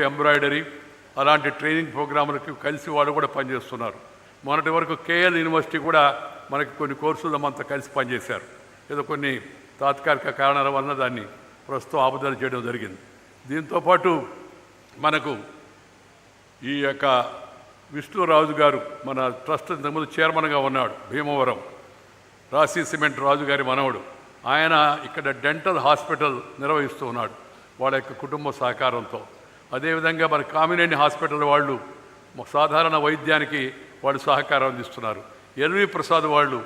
Embroidery అలాంటి training ప్రోగ్రాములకు కలిసి వాళ్ళు కూడా పనిచేస్తున్నారు. మొన్నటి వరకు కేఎల్ యూనివర్సిటీ కూడా మనకి కొన్ని కోర్సులు అంతా కలిసి పనిచేశారు. ఏదో కొన్ని తాత్కాలిక కారణాల వలన దాన్ని ప్రస్తుతం ఆపుదల చేయడం జరిగింది. దీంతోపాటు మనకు ఈ యొక్క విష్ణురాజు గారు మన ట్రస్ట్ ఇంతకుముందు చైర్మన్గా ఉన్నాడు భీమవరం. రాశి సిమెంట్ రాజు గారి మనవడు. ఆయన ఇక్కడ డెంటల్ హాస్పిటల్ నిర్వహిస్తూ ఉన్నాడు వాళ్ళ యొక్క కుటుంబ సహకారంతో. అదేవిధంగా మన కామినేని హాస్పిటల్ వాళ్ళు సాధారణ వైద్యానికి వాళ్ళు సహకారం అందిస్తున్నారు. ఎల్వి ప్రసాద్ వాళ్ళు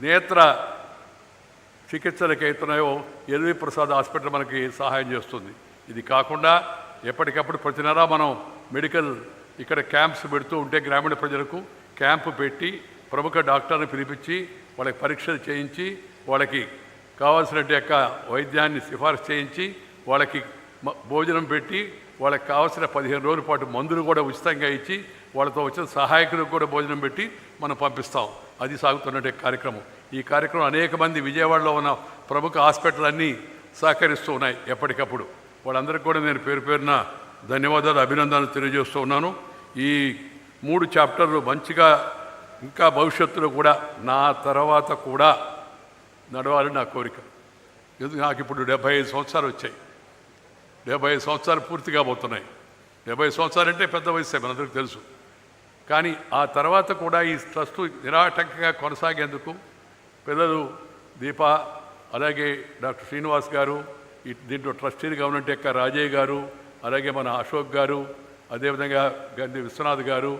నేత్ర చికిత్సలకు అవుతున్నాయో ఎల్వి ప్రసాద్ హాస్పిటల్ మనకి సహాయం చేస్తుంది. ఇది కాకుండా ఎప్పటికప్పుడు ప్రతి నెల మనం మెడికల్ ఇక్కడ క్యాంప్స్ పెడుతూ ఉంటే గ్రామీణ ప్రజలకు క్యాంపు పెట్టి ప్రముఖ డాక్టర్ని పిలిపించి వాళ్ళకి పరీక్షలు చేయించి వాళ్ళకి కావాల్సిన యొక్క వైద్యాన్ని సిఫార్సు చేయించి వాళ్ళకి భోజనం పెట్టి వాళ్ళకి కావాల్సిన పదిహేను రోజుల పాటు మందులు కూడా ఉచితంగా ఇచ్చి వాళ్ళతో వచ్చిన సహాయకులకు కూడా భోజనం పెట్టి మనం పంపిస్తాం. అది సాగుతున్నటువంటి కార్యక్రమం. ఈ కార్యక్రమం అనేక మంది విజయవాడలో ఉన్న ప్రముఖ హాస్పిటల్ అన్నీ సహకరిస్తూ ఉన్నాయి ఎప్పటికప్పుడు. వాళ్ళందరికీ కూడా నేను పేరు పేరున ధన్యవాదాలు అభినందనలు తెలియజేస్తూ ఉన్నాను. ఈ మూడు చాప్టర్లు మంచిగా ఇంకా భవిష్యత్తులో కూడా నా తర్వాత కూడా నడవాలని నా కోరిక. ఎందుకు? నాకు ఇప్పుడు డెబ్బై ఐదు సంవత్సరాలు వచ్చాయి. డెబ్బై ఐదు సంవత్సరాలు పూర్తిగా పోతున్నాయి. డెబ్బై సంవత్సరాలంటే సంవత్సరాలు అంటే పెద్ద వయసు మనందరికీ తెలుసు. కానీ ఆ తర్వాత కూడా ఈ ట్రస్ట్ నిరాటంకంగా కొనసాగేందుకు పిల్లలు దీప అలాగే డాక్టర్ శ్రీనివాస్ గారు ఈ దీంట్లో ట్రస్టీలుగా ఉన్నట్టు యొక్క రాజయ్య గారు అలాగే మన అశోక్ గారు అదేవిధంగా గంధి విశ్వనాథ్ గారు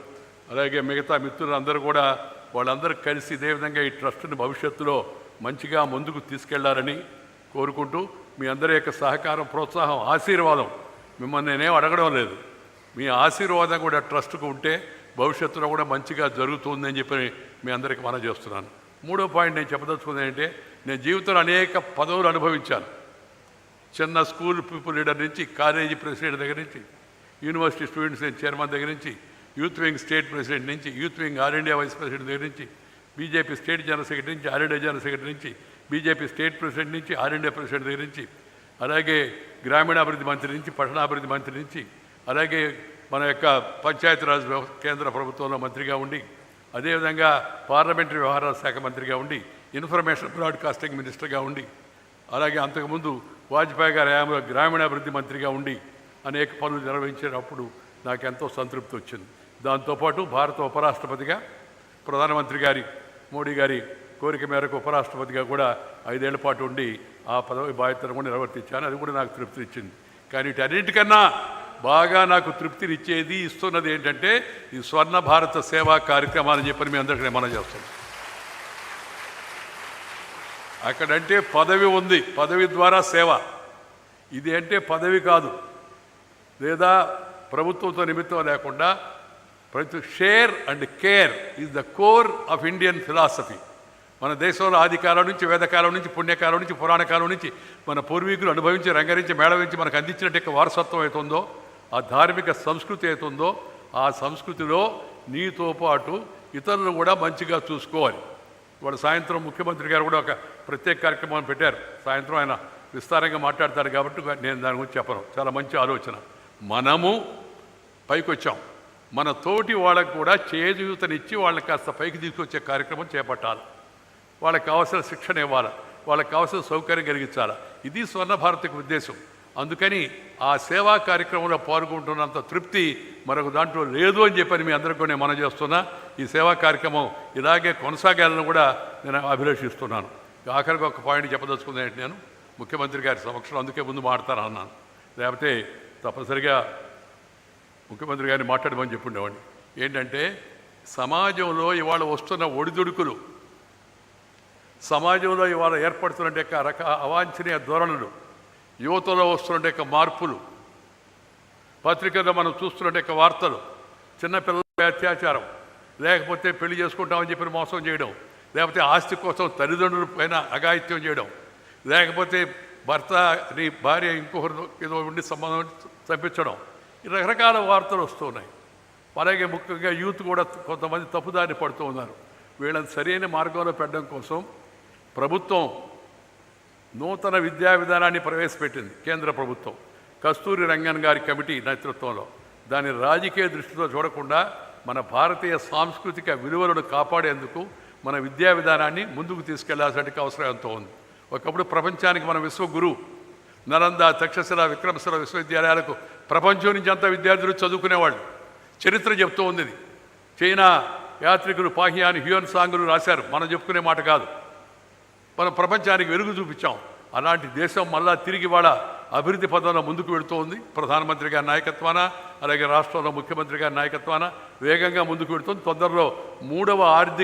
అలాగే మిగతా మిత్రులందరూ కూడా వాళ్ళందరూ కలిసి ఇదే విధంగా ఈ ట్రస్ట్ని భవిష్యత్తులో మంచిగా ముందుకు తీసుకెళ్ళాలని కోరుకుంటూ మీ అందరి యొక్క సహకారం ప్రోత్సాహం ఆశీర్వాదం మిమ్మల్ని నేనేం అడగడం లేదు. మీ ఆశీర్వాదం కూడా ట్రస్ట్కు ఉంటే భవిష్యత్తులో కూడా మంచిగా జరుగుతుందని చెప్పి మీ అందరికీ మనం చేస్తున్నాను. మూడో పాయింట్ నేను చెప్పదలుచుకుంది ఏంటంటే నేను జీవితంలో అనేక పదవులు అనుభవించాను. చిన్న స్కూల్ పీపుల్ లీడర్ నుంచి కాలేజీ ప్రెసిడెంట్ దగ్గర నుంచి యూనివర్సిటీ స్టూడెంట్స్ చైర్మన్ దగ్గర నుంచి యూత్ వింగ్ స్టేట్ ప్రెసిడెంట్ నుంచి youth wing all India vice president దగ్గర నుంచి బీజేపీ స్టేట్ జనరల్ సెక్రటరీ నుంచి ఆల్ ఇండియా జనరల్ సెక్రటరీ నుంచి బీజేపీ స్టేట్ ప్రెసిడెంట్ నుంచి ఆల్ ఇండియా ప్రెసిడెంట్ దగ్గర నుంచి అలాగే గ్రామీణాభివృద్ధి మంత్రి నుంచి పట్టణాభివృద్ధి మంత్రి నుంచి అలాగే మన యొక్క పంచాయతీరాజ్ వ్యవ- కేంద్ర ప్రభుత్వంలో మంత్రిగా ఉండి అదేవిధంగా పార్లమెంటరీ వ్యవహారాల శాఖ మంత్రిగా ఉండి ఇన్ఫర్మేషన్ బ్రాడ్కాస్టింగ్ మినిస్టర్గా ఉండి అలాగే అంతకుముందు వాజ్పేయి గారి హయాంలో గ్రామీణాభివృద్ధి మంత్రిగా ఉండి అనేక పనులు నిర్వహించినప్పుడు నాకు ఎంతో సంతృప్తి వచ్చింది. దాంతోపాటు భారత ఉపరాష్ట్రపతిగా ప్రధానమంత్రి గారి మోడీ గారి కోరిక మేరకు ఉపరాష్ట్రపతిగా కూడా ఐదేళ్ళ పాటు ఉండి ఆ పదవి బాధ్యతను కూడా నిర్వర్తించాను. అది కూడా నాకు తృప్తినిచ్చింది. కానీ వీటన్నిటికన్నా బాగా నాకు తృప్తినిచ్చేది ఇస్తున్నది ఏంటంటే ఈ స్వర్ణ భారత సేవా కార్యక్రమాలని చెప్పని మీ అందరికీ నేను మనం చేస్తాను. అక్కడంటే పదవి ఉంది. పదవి ద్వారా సేవ. ఇది అంటే పదవి కాదు. లేదా ప్రభుత్వంతో నిమిత్తం లేకుండా ప్రతి share and care is the core of Indian philosophy. మన దేశంలో ఆదికాలం నుంచి వేదకాలం నుంచి పుణ్యకాలం నుంచి పురాణ కాలం నుంచి మన పూర్వీకులు అనుభవించి రంగరించి మేళవించి మనకు అందించినట్టు వారసత్వం అవుతుందో ఆ ధార్మిక సంస్కృతి అవుతుందో ఆ సంస్కృతిలో నీతో పాటు ఇతరులు కూడా మంచిగా చూసుకోవాలి. ఇవాళ సాయంత్రం ముఖ్యమంత్రి గారు కూడా ఒక ప్రత్యేక కార్యక్రమం పెట్టారు. సాయంత్రం ఆయన విస్తారంగా మాట్లాడతారు కాబట్టి నేను దాని గురించి చెప్పను. చాలా మంచి ఆలోచన. మనము పైకి వచ్చాం మన తోటి వాళ్ళకు కూడా చేయూతనిచ్చి వాళ్ళని కాస్త పైకి తీసుకొచ్చే కార్యక్రమం చేపట్టాలి. వాళ్ళకి కావాల్సిన శిక్షణ ఇవ్వాలి? వాళ్ళకి కావాల్సిన సౌకర్యం కలిగించాలి? ఇది స్వర్ణ భారతికి ఉద్దేశం. అందుకని ఆ సేవా కార్యక్రమంలో పాల్గొంటున్నంత తృప్తి మరొక దాంట్లో లేదు అని చెప్పని మీ అందరికీ నేను మనం చేస్తున్నా. ఈ సేవా కార్యక్రమం ఇలాగే కొనసాగాలని కూడా నేను అభిలషిస్తున్నాను. ఆఖరికి ఒక పాయింట్ చెప్పదలుచుకుంది నేను? ముఖ్యమంత్రి గారి సమక్షంలో అందుకే ముందు మాట్లాడతాను అన్నాను లేకపోతే తప్పనిసరిగా ముఖ్యమంత్రి గారిని మాట్లాడమని చెప్పుండేవాడిని ఏంటంటే సమాజంలో ఇవాళ వస్తున్న ఒడిదుడుకులు సమాజంలో ఇవాళ ఏర్పడుతున్న యొక్క రక అవాంఛనీయ ధోరణులు యువతలో వస్తున్న యొక్క మార్పులు పత్రికల్లో మనం చూస్తున్న యొక్క వార్తలు చిన్నపిల్లలపై అత్యాచారం లేకపోతే పెళ్ళి చేసుకుంటామని చెప్పి మోసం చేయడం లేకపోతే ఆస్తి కోసం తల్లిదండ్రుల పైన అఘాయిత్యం చేయడం లేకపోతే భర్త నీ భార్య ఇంకొకరు ఏదో ఉండి సంబంధం చంపించడం రకరకాల వార్తలు వస్తూ ఉన్నాయి. అలాగే ముఖ్యంగా యూత్ కూడా కొంతమంది తప్పుదారి పడుతూ ఉన్నారు. వీళ్ళని సరైన మార్గంలో పెట్టడం కోసం ప్రభుత్వం నూతన విద్యా విధానాన్ని ప్రవేశపెట్టింది కేంద్ర ప్రభుత్వం. కస్తూరి రంగన్ గారి కమిటీ నేతృత్వంలో. దాని రాజకీయ దృష్టితో చూడకుండా మన భారతీయ సాంస్కృతిక విలువలను కాపాడేందుకు మన విద్యా విధానాన్ని ముందుకు తీసుకెళ్ళాల్సిన అవసరం ఎంతో ఉంది. ఒకప్పుడు ప్రపంచానికి మన విశ్వగురు నలంద తక్షశిల విక్రమశిల విశ్వవిద్యాలయాలకు ప్రపంచం నుంచి అంతా విద్యార్థులు చదువుకునేవాళ్ళు. చరిత్ర చెప్తూ ఉంది చైనా యాత్రికులు పాహియాన్ హ్యూన్ సాంగులు రాశారు. మనం చెప్పుకునే మాట కాదు. మనం ప్రపంచానికి వెలుగు చూపించాం. అలాంటి దేశం మళ్ళా తిరిగి వాళ్ళ అభివృద్ధి పదంలో ముందుకు వెళుతూ ఉంది ప్రధానమంత్రి గారి నాయకత్వాన అలాగే రాష్ట్రంలో ముఖ్యమంత్రి గారి నాయకత్వాన వేగంగా ముందుకు వెళుతుంది. తొందరలో మూడవ ఆర్థిక